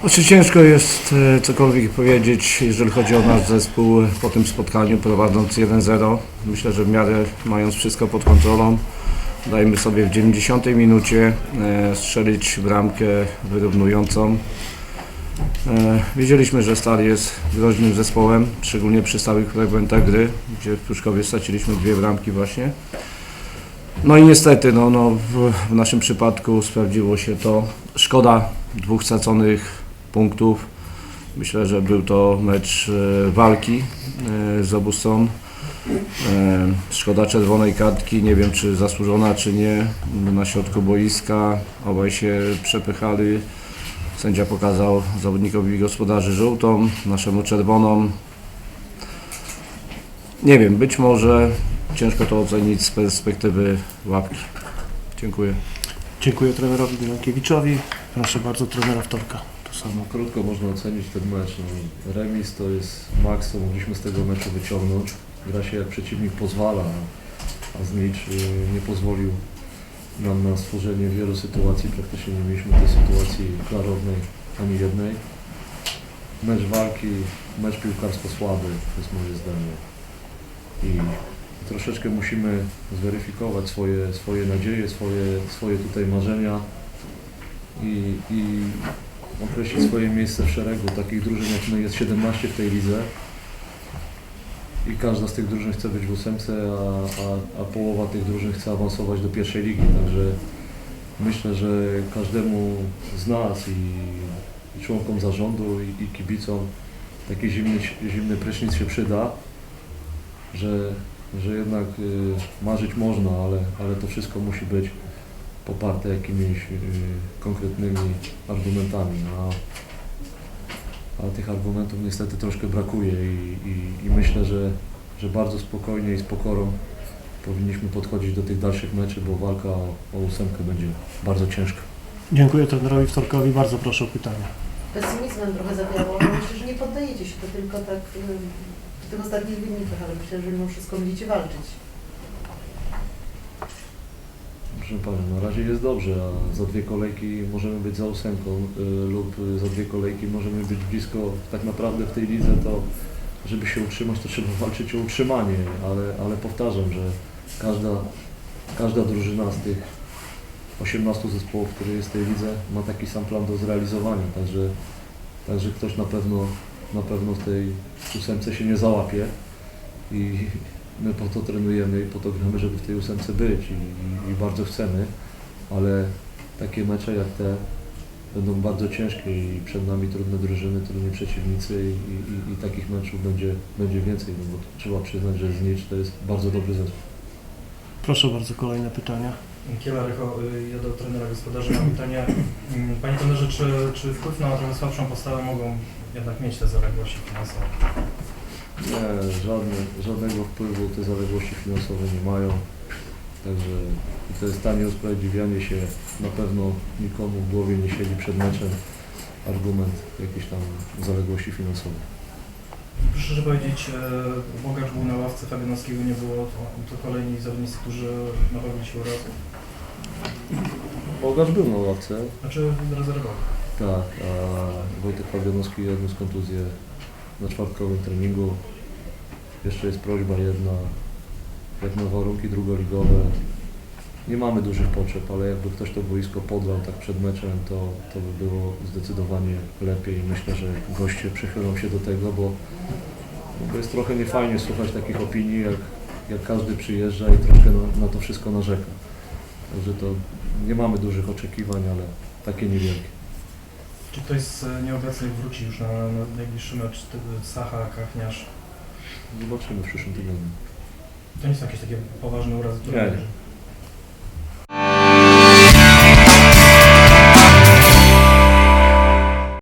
Znaczy ciężko jest e, cokolwiek powiedzieć, jeżeli chodzi o nasz zespół po tym spotkaniu prowadząc 1-0. Myślę, że w miarę mając wszystko pod kontrolą, dajmy sobie w 90 minucie e, strzelić bramkę wyrównującą. E, Wiedzieliśmy, że Stal jest groźnym zespołem, szczególnie przy stałych fragmentach gry, gdzie w Pruszkowie straciliśmy dwie bramki właśnie. No i niestety, no, no, w, w naszym przypadku sprawdziło się to. Szkoda dwóch straconych punktów. Myślę, że był to mecz e, walki e, z obu stron. E, szkoda czerwonej kartki, nie wiem czy zasłużona, czy nie. Na środku boiska obaj się przepychali. Sędzia pokazał zawodnikowi gospodarzy żółtą, naszemu czerwoną. Nie wiem, być może ciężko to ocenić z perspektywy łapki. Dziękuję. Dziękuję trenerowi Milankiewiczowi. Proszę bardzo trenera Wtorka. Samo. Krótko można ocenić ten mecz. No, remis to jest maks, co mogliśmy z tego meczu wyciągnąć. Gra się jak przeciwnik pozwala, a- a Znicz y, nie pozwolił nam na stworzenie wielu sytuacji. Praktycznie nie mieliśmy tej sytuacji klarownej ani jednej. Mecz walki, mecz piłkarsko słaby, to jest moje zdanie. I troszeczkę musimy zweryfikować swoje, swoje nadzieje, swoje, swoje tutaj marzenia i, i określić swoje miejsce w szeregu takich drużyn, jak jest 17 w tej lidze. I każda z tych drużyn chce być w ósemce, a, a, a połowa tych drużyn chce awansować do pierwszej ligi, także myślę, że każdemu z nas i, i członkom zarządu i, i kibicom taki zimny, zimny prysznic się przyda, że, że jednak y, marzyć można, ale, ale to wszystko musi być poparte jakimiś y, konkretnymi argumentami, a, a tych argumentów niestety troszkę brakuje i, i, i myślę, że, że bardzo spokojnie i z pokorą powinniśmy podchodzić do tych dalszych meczy, bo walka o, o ósemkę będzie bardzo ciężka. Dziękuję trenerowi Wtorkowi. Bardzo proszę o pytania. pesymizmem trochę zawiało. ale Myślę, że nie poddajecie się, to tylko tak y, w tych ostatnich wynikach, ale myślę, że mimo wszystko będziecie walczyć. Proszę Pana, na razie jest dobrze, a za dwie kolejki możemy być za ósemką y, lub za dwie kolejki możemy być blisko, tak naprawdę w tej lidze to żeby się utrzymać, to trzeba walczyć o utrzymanie, ale, ale powtarzam, że każda, każda drużyna z tych 18 zespołów, które jest w tej lidze ma taki sam plan do zrealizowania, także, także ktoś na pewno, na pewno w tej ósemce się nie załapie i my po to trenujemy i po to gramy, żeby w tej ósemce być i, i, i bardzo chcemy, ale takie mecze jak te będą bardzo ciężkie i przed nami trudne drużyny, trudni przeciwnicy i, i, i takich meczów będzie, będzie więcej, no bo trzeba przyznać, że Znicz to jest bardzo dobry zespół. Proszę bardzo, kolejne pytania. Kiela Rycho, y, ja do trenera gospodarza mam pytanie. Mm, Panie trenerze, czy, czy wpływ na trochę słabszą postawę mogą jednak mieć te zaległości finansowe? Nie, żadne, żadnego wpływu te zaległości finansowe nie mają. Także to jest tanie usprawiedliwianie się. Na pewno nikomu w głowie nie siedzi przed meczem argument jakiejś tam zaległości finansowej. Proszę że powiedzieć, e, Bogacz był na ławce, Fabianowskiego nie było, to, to kolejni zawodnicy, którzy nabawili się urazu. Bogacz był na ławce, Znaczy rezerwowy. tak, a Wojtek Fabianowski odniósł kontuzję na czwartkowym treningu. Jeszcze jest prośba jedna, na warunki drugoligowe. Nie mamy dużych potrzeb, ale jakby ktoś to boisko podlał tak przed meczem, to, to by było zdecydowanie lepiej. Myślę, że goście przychylą się do tego, bo, bo jest trochę niefajnie słuchać takich opinii, jak, jak każdy przyjeżdża i troszkę na, na to wszystko narzeka. Także to nie mamy dużych oczekiwań, ale takie niewielkie. Czy ktoś z e, nieobecnych wróci już na, na najbliższy mecz? Sacha, Kachniarz? Zobaczymy w przyszłym tygodniu. To nie są jakieś takie poważne urazy Nie. trenerzy.